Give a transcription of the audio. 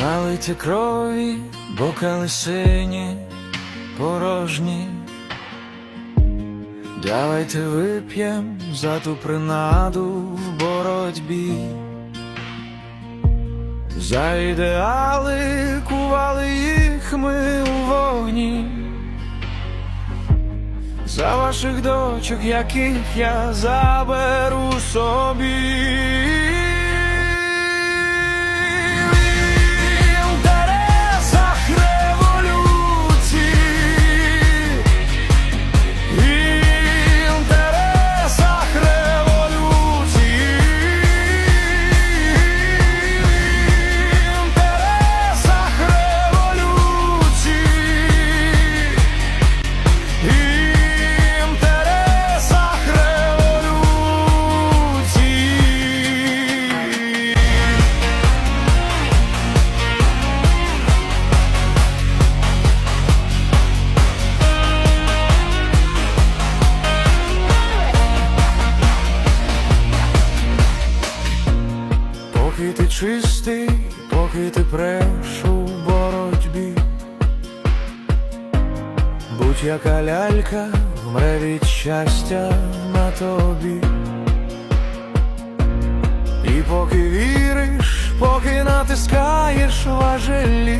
налиті крові, бокали сині, порожні. Давайте вип'єм за ту принаду в боротьбі. За ідеали кували їх ми у вогні. За ваших дочок, яких я заберу собі. Чистий, поки ти преш у боротьбі, будь-яка лялька вмре від щастя на тобі. І поки віриш, поки натискаєш важелі,